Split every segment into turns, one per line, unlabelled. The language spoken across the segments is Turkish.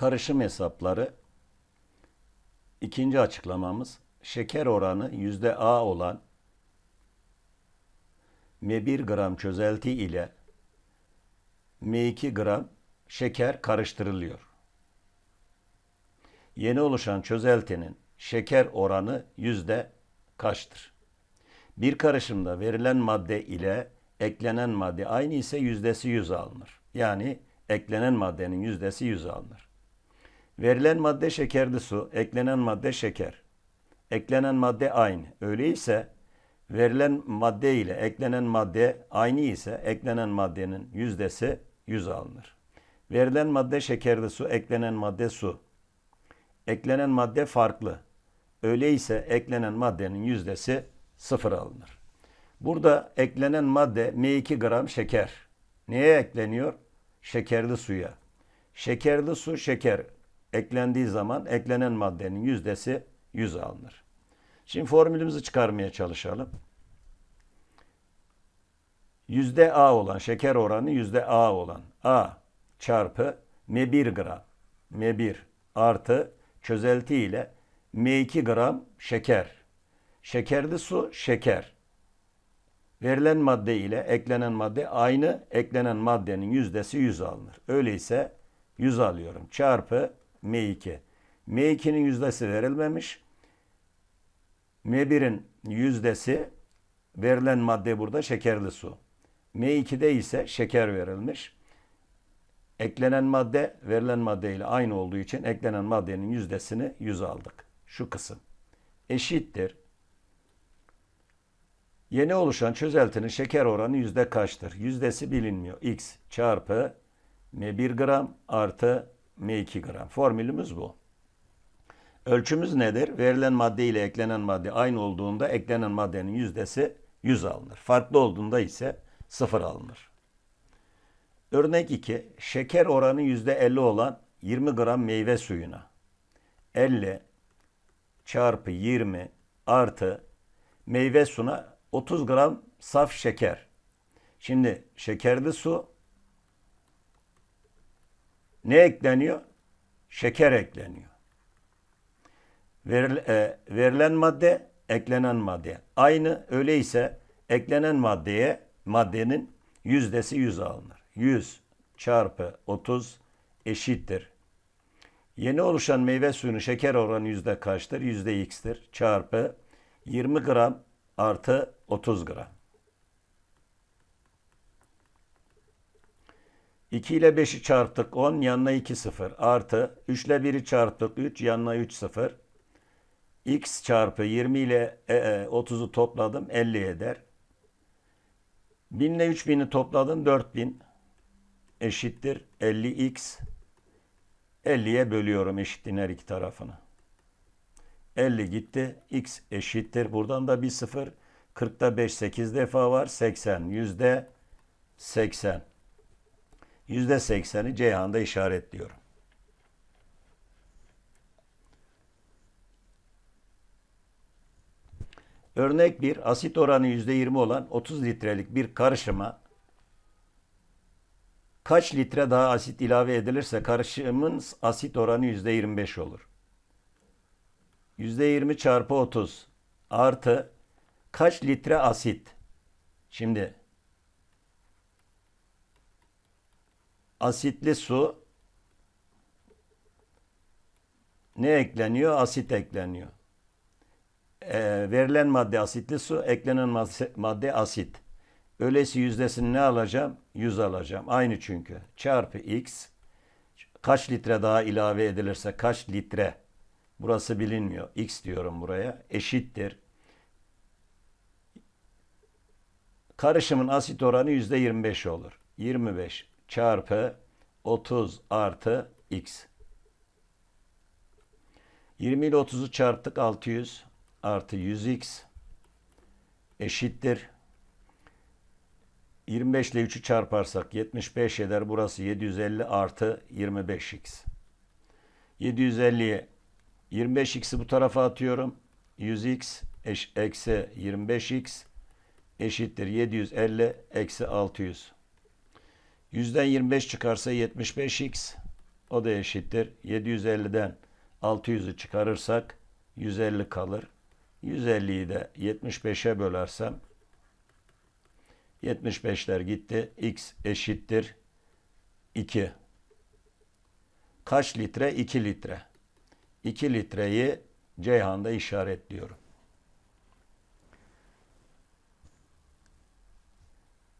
Karışım hesapları. İkinci açıklamamız şeker oranı yüzde A olan M1 gram çözelti ile M2 gram şeker karıştırılıyor. Yeni oluşan çözeltinin şeker oranı yüzde kaçtır? Bir karışımda verilen madde ile eklenen madde aynı ise yüzdesi 100 alınır. Yani eklenen maddenin yüzdesi 100 alınır. Verilen madde şekerli su, eklenen madde şeker. Eklenen madde aynı. Öyleyse verilen madde ile eklenen madde aynı ise eklenen maddenin yüzdesi 100 alınır. Verilen madde şekerli su, eklenen madde su. Eklenen madde farklı. Öyleyse eklenen maddenin yüzdesi sıfır alınır. Burada eklenen madde M2 gram şeker. Neye ekleniyor? Şekerli suya. Şekerli su şeker eklendiği zaman eklenen maddenin yüzdesi 100 alınır. Şimdi formülümüzü çıkarmaya çalışalım. Yüzde A olan şeker oranı yüzde A olan A çarpı M1 gram M1 artı çözelti ile M2 gram şeker. Şekerli su şeker. Verilen madde ile eklenen madde aynı. Eklenen maddenin yüzdesi 100 alınır. Öyleyse 100 alıyorum. Çarpı M2. M2'nin yüzdesi verilmemiş. M1'in yüzdesi verilen madde burada şekerli su. M2'de ise şeker verilmiş. Eklenen madde verilen madde ile aynı olduğu için eklenen maddenin yüzdesini 100 aldık. Şu kısım. Eşittir. Yeni oluşan çözeltinin şeker oranı yüzde kaçtır? Yüzdesi bilinmiyor. X çarpı M1 gram artı M2 gram. Formülümüz bu. Ölçümüz nedir? Verilen madde ile eklenen madde aynı olduğunda eklenen maddenin yüzdesi 100 alınır. Farklı olduğunda ise 0 alınır. Örnek 2. Şeker oranı %50 olan 20 gram meyve suyuna 50 çarpı 20 artı meyve suna 30 gram saf şeker. Şimdi şekerli su ne ekleniyor? Şeker ekleniyor. Veril, e, verilen madde, eklenen madde. Aynı öyleyse eklenen maddeye maddenin yüzdesi 100 alınır. 100 çarpı 30 eşittir. Yeni oluşan meyve suyunun şeker oranı yüzde kaçtır? Yüzde x'tir. Çarpı 20 gram artı 30 gram. 2 ile 5'i çarptık 10 yanına 2 0 artı 3 ile 1'i çarptık 3 yanına 3 0 x çarpı 20 ile e, e, 30'u topladım 50 eder. 1000 ile 3000'i topladım 4000 eşittir 50x 50'ye bölüyorum eşitliğin her iki tarafını. 50 gitti. X eşittir. Buradan da bir sıfır. 40'ta 5 8 defa var. 80. Yüzde 80. Yüzde 80'i Ceyhan'da işaretliyorum. Örnek 1. Asit oranı %20 olan 30 litrelik bir karışıma kaç litre daha asit ilave edilirse karışımın asit oranı %25 olur. %20 çarpı 30 artı kaç litre asit? Şimdi asitli su ne ekleniyor? Asit ekleniyor. Ee, verilen madde asitli su, eklenen madde asit. Öyleyse yüzdesini ne alacağım? 100 alacağım. Aynı çünkü. Çarpı x kaç litre daha ilave edilirse kaç litre burası bilinmiyor. x diyorum buraya. Eşittir. Karışımın asit oranı %25 olur. 25 çarpı 30 artı x. 20 ile 30'u çarptık 600 artı 100x eşittir. 25 ile 3'ü çarparsak 75 eder. Burası 750 artı 25x. 750'ye 25x'i bu tarafa atıyorum. 100x eş, eksi 25x eşittir 750 eksi 600. Yüzden 25 çıkarsa 75x O da eşittir. 750'den 600'ü çıkarırsak 150 kalır. 150'yi de 75'e bölersem 75'ler gitti. X eşittir 2. Kaç litre? 2 litre. 2 litreyi Ceyhan'da işaretliyorum.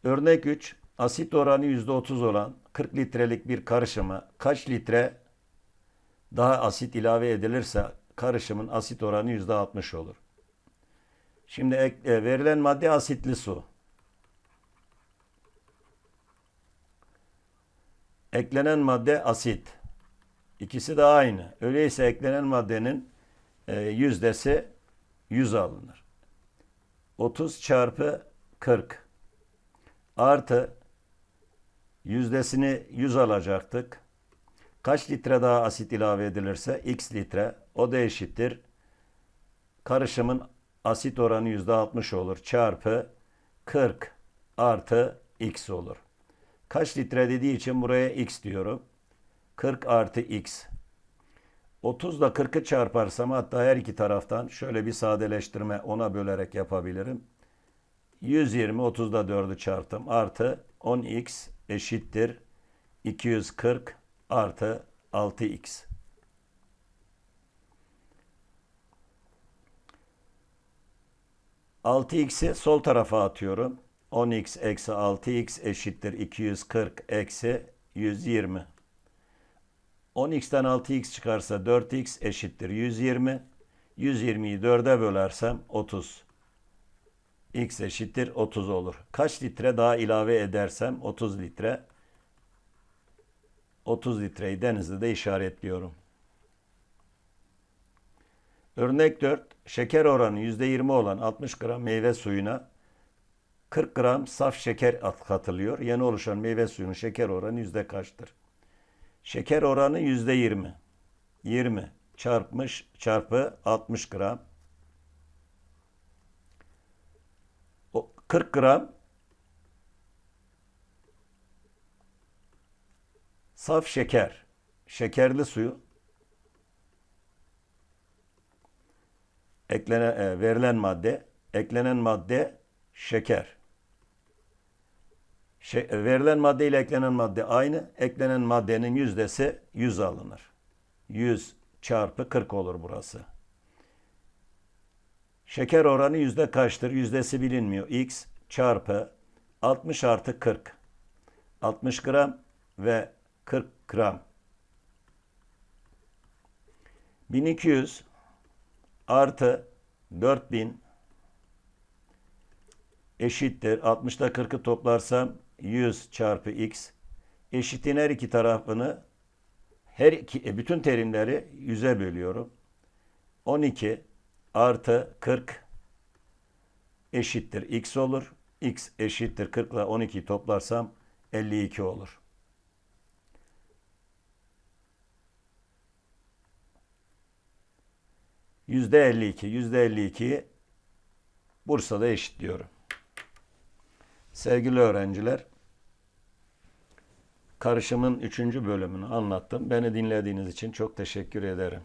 Örnek 3. Asit oranı %30 olan 40 litrelik bir karışıma kaç litre daha asit ilave edilirse karışımın asit oranı %60 olur. Şimdi e, verilen madde asitli su. Eklenen madde asit. İkisi de aynı. Öyleyse eklenen maddenin e, yüzdesi 100 alınır. 30 çarpı 40 artı yüzdesini 100 alacaktık. Kaç litre daha asit ilave edilirse x litre o da eşittir. Karışımın asit oranı %60 olur. Çarpı 40 artı x olur. Kaç litre dediği için buraya x diyorum. 40 artı x. 30 ile 40'ı çarparsam hatta her iki taraftan şöyle bir sadeleştirme ona bölerek yapabilirim. 120 30'da 4'ü çarptım artı 10x eşittir 240 artı 6x. Altı x'i sol tarafa atıyorum. 10x eksi 6x eşittir 240 eksi 120. 10x'ten 6x çıkarsa 4x eşittir 120. 120'yi 4'e bölersem 30 x eşittir 30 olur. Kaç litre daha ilave edersem 30 litre. 30 litreyi denizde de işaretliyorum. Örnek 4. Şeker oranı %20 olan 60 gram meyve suyuna 40 gram saf şeker at- katılıyor. Yeni oluşan meyve suyunun şeker oranı yüzde kaçtır? Şeker oranı %20. 20 çarpmış çarpı 60 gram O 40 gram saf şeker, şekerli suyu eklenen e, verilen madde, eklenen madde şeker. Şe- e, verilen madde ile eklenen madde aynı. Eklenen maddenin yüzdesi 100 alınır. 100 çarpı 40 olur burası. Şeker oranı yüzde kaçtır? Yüzdesi bilinmiyor. X çarpı 60 artı 40. 60 gram ve 40 gram. 1200 artı 4000 eşittir. 60'da 40'ı toplarsam 100 çarpı x eşitin her iki tarafını her iki, e, bütün terimleri 100'e bölüyorum. 12 artı 40 eşittir x olur. x eşittir 40 ile 12'yi toplarsam 52 olur. Yüzde 52, yüzde 52'yi Bursa'da eşitliyorum. Sevgili öğrenciler, karışımın üçüncü bölümünü anlattım. Beni dinlediğiniz için çok teşekkür ederim.